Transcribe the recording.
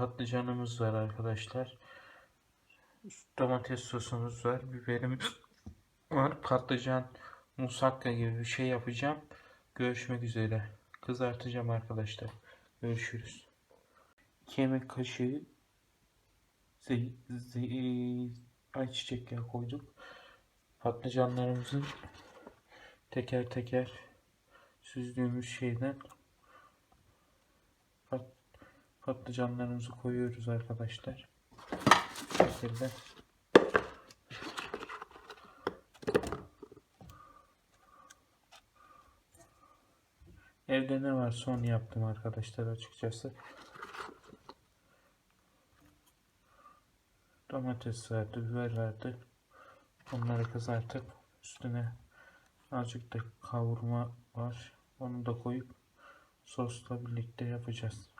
patlıcanımız var arkadaşlar. Domates sosumuz var. Biberimiz var. Patlıcan musakka gibi bir şey yapacağım. Görüşmek üzere. Kızartacağım arkadaşlar. Görüşürüz. 2 yemek kaşığı ayçiçek yağı koyduk. Patlıcanlarımızın teker teker süzdüğümüz şeyden pat, patlıcanlarımızı koyuyoruz arkadaşlar. Bu şekilde. Evde ne varsa onu yaptım arkadaşlar açıkçası. Domates vardı, biber vardı. Onları kızartıp üstüne azıcık da kavurma var. Onu da koyup sosla birlikte yapacağız.